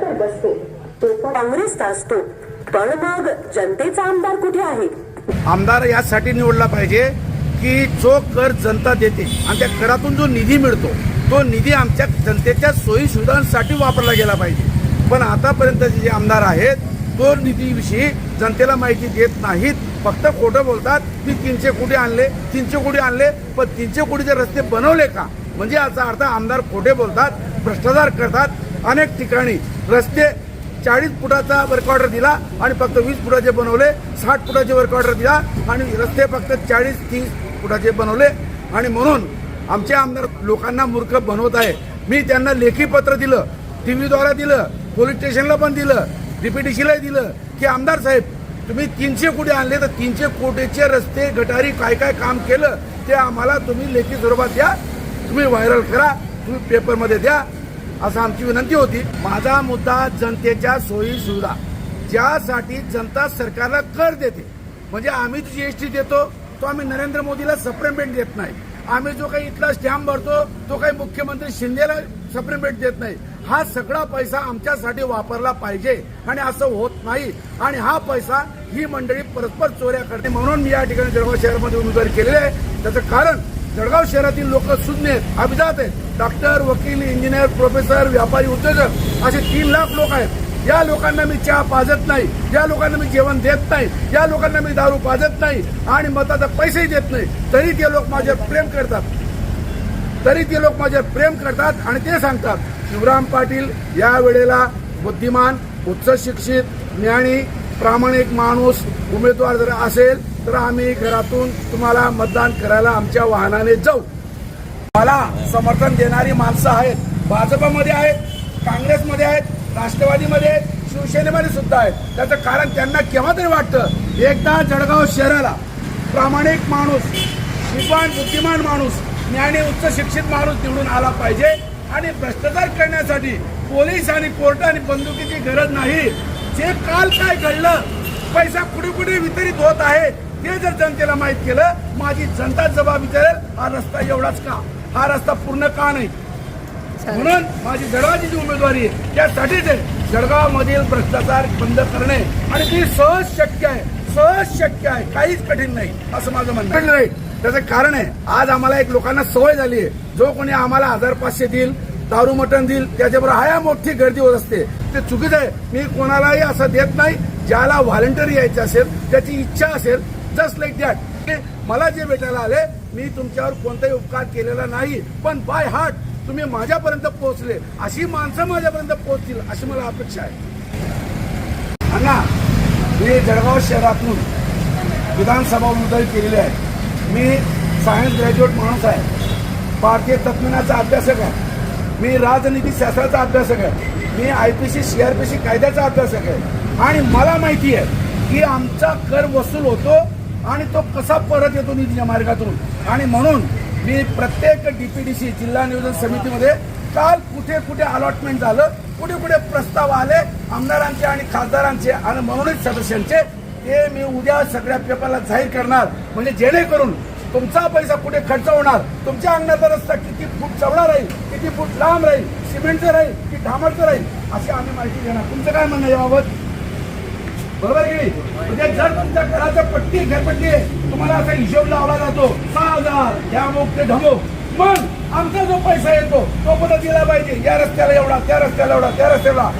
तर बसतो तो पण काँग्रेसचा असतो. पण मग जनतेचा आमदार कुठे आहे? आमदार यासाठी निवडला पाहिजे की जो कर जनता देते आणि त्या करातून जो निधी मिळतो तो निधी आमच्या जनतेच्या सोयी सुविधांसाठी वापरला गेला पाहिजे. पण आतापर्यंतचे जे आमदार आहेत तो निधीविषयी जनतेला माहिती देत नाहीत. फक्त खोटं बोलतात मी तीनशे कोटी आणले तीनशे कोटी आणले पण तीनशे कोटीचे रस्ते बनवले का? म्हणजे याचा अर्थ आमदार खोटे बोलतात भ्रष्टाचार करतात अनेक ठिकाणी रस्ते चाळीस फुटाचा वर्क ऑर्डर दिला आणि फक्त वीस फुटाचे बनवले साठ फुटाचे वर्क ऑर्डर दिला आणि रस्ते फक्त चाळीस तीस फुटाचे बनवले. आणि म्हणून आमचे आमदार लोकांना मूर्ख बनवत आहे. मी त्यांना लेखी पत्र दिलं टीव्हीद्वारा दिलं पोलीस स्टेशनला पण दिलं डीपीडीसीलाही दिलं की आमदार साहेब तुम्ही तीनशे कोटी आणले तर तीनशे कोटीचे रस्ते गटारी काय काय काम केलं ते आम्हाला तुम्ही लेखी स्वरूपात द्या. तुम्ही व्हायरल करा तुम्ही पेपरमध्ये द्या. असं आमची विनंती होती. माझा मुद्दा जनतेच्या सोयी सुविधा. ज्यासाठी जनता सरकारला कर देते. म्हणजे आम्ही जीएसटी देतो तो आम्ही नरेंद्र मोदीला सप्रेमेंट देत नाही. आम्ही जो काही इथला स्टॅम्प भरतो तो काही मुख्यमंत्री शिंदेला सप्रेमेंट देत नाही. हा सगळा पैसा आमच्यासाठी वापरला पाहिजे. आणि असं होत नाही. आणि हा पैसा ही मंडळी परस्पर चोऱ्या करते. म्हणून मी या ठिकाणी जळगाव शहरामध्ये उमेदवारी केलेली आहे. त्याचं कारण जळगाव शहरातील लोक सुज्ञ आहेत अभिजात आहेत. डॉक्टर वकील इंजिनियर प्रोफेसर व्यापारी उद्योजक असे तीन लाख लोक आहेत. या लोकांना मी चहा पाजत नाही. या लोकांना मी जेवण देत नाही. या लोकांना मी दारू पाजत नाही आणि मताचा पैसेही देत नाही. तरी ते लोक माझ्यावर प्रेम करतात. तरी ते लोक माझ्यावर प्रेम करतात आणि ते सांगतात शिवराम पाटील या वेळेला बुद्धिमान उच्च शिक्षित ज्ञानी प्रामाणिक माणूस उमेदवार जर असेल तर आम्ही घरातून तुम्हाला मतदान करायला आमच्या वाहनाने जाऊ. मला समर्थन देणारी माणसं आहेत. भाजपमध्ये आहेत काँग्रेसमध्ये आहेत राष्ट्रवादीमध्ये आहेत शिवसेनेमध्ये सुद्धा आहेत. त्याचं कारण त्यांना केव्हा तरी वाटतं? एकदा जळगाव शहराला प्रामाणिक माणूस विद्वान बुद्धिमान माणूस ज्ञानी उच्च शिक्षित माणूस निवडून आला पाहिजे. आणि भ्रष्टाचार करण्यासाठी पोलीस आणि कोर्ट आणि बंदुकीची गरज नाही. जे काल काय घडलं पैसा कुठे कुठे वितरित होत आहे ते जर जनतेला माहीत केलं माझी जनता जबाब विचारेल हा रस्ता एवढाच का? हा रस्ता पूर्ण का नाही? म्हणून माझी जळगावची जी उमेदवारी आहे त्यासाठीच आहे जळगाव मधील भ्रष्टाचार बंद करणे. आणि ती सहज शक्य आहे सहज शक्य आहे काहीच कठीण नाही असं माझं म्हणणं आहे. त्याचं कारण आहे आज आम्हाला एक लोकांना सवय झाली आहे. जो कोणी आम्हाला हजार पाचशे देईल दारू मटण देईल त्याच्याबरोबर हाया मोठी गर्दी होत असते. ते चुकीचं आहे. मी कोणालाही असं देत नाही. ज्याला व्हॉलेंटरी यायचं असेल त्याची इच्छा असेल जस्ट लाईक दॅट. मला जे भेटायला आले मी तुमच्यावर कोणताही उपकार केलेला नाही पण बाय हार्ट तुम्ही माझ्यापर्यंत पोहोचले. अशी माणसं माझ्यापर्यंत पोहोचतील अशी मला अपेक्षा आहे. अण्णा मी जळगाव शहरातून विधानसभा उमेदवारी केलेली आहे. मी सायन्स ग्रॅज्युएट माणूस आहे. भारतीय तत्वज्ञानाचा अभ्यासक आहे. मी राजनीती शास्त्राचा अभ्यासक आहे. मी I P C C R P C कायद्याचा अभ्यासक आहे. आणि मला माहिती आहे की आमचा कर वसूल होतो आणि तो कसा परत येतो निधीच्या मार्गातून? आणि म्हणून मी प्रत्येक डीपीडीसी जिल्हा नियोजन समितीमध्ये काल कुठे कुठे अलॉटमेंट झालं कुठे कुठे प्रस्ताव आले आमदारांचे आणि खासदारांचे आणि मनोनीत सदस्यांचे ते मी उद्या सगळ्या पेपरला जाहीर करणार. म्हणजे जेणेकरून तुमचा पैसा कुठे खर्च होणार तुमच्या अंगणाचा रस्ता किती फूट चवडा राहील किती फूट लांब राहील सिमेंटचं राहील की ढामरचं राहील अशी आम्ही माहिती देणार. तुमचं काय म्हणणं याबाबत? बरोबर की नाही? म्हणजे जर तुमच्या घराचं पट्टी घरपट्टी तुम्हाला असा हिशोब लावला जातो सहा हजार या ते ढमो मग आमचा जो पैसा येतो तो पण दिला पाहिजे. या रस्त्याला एवढा त्या रस्त्याला एवढा त्या रस्त्याला.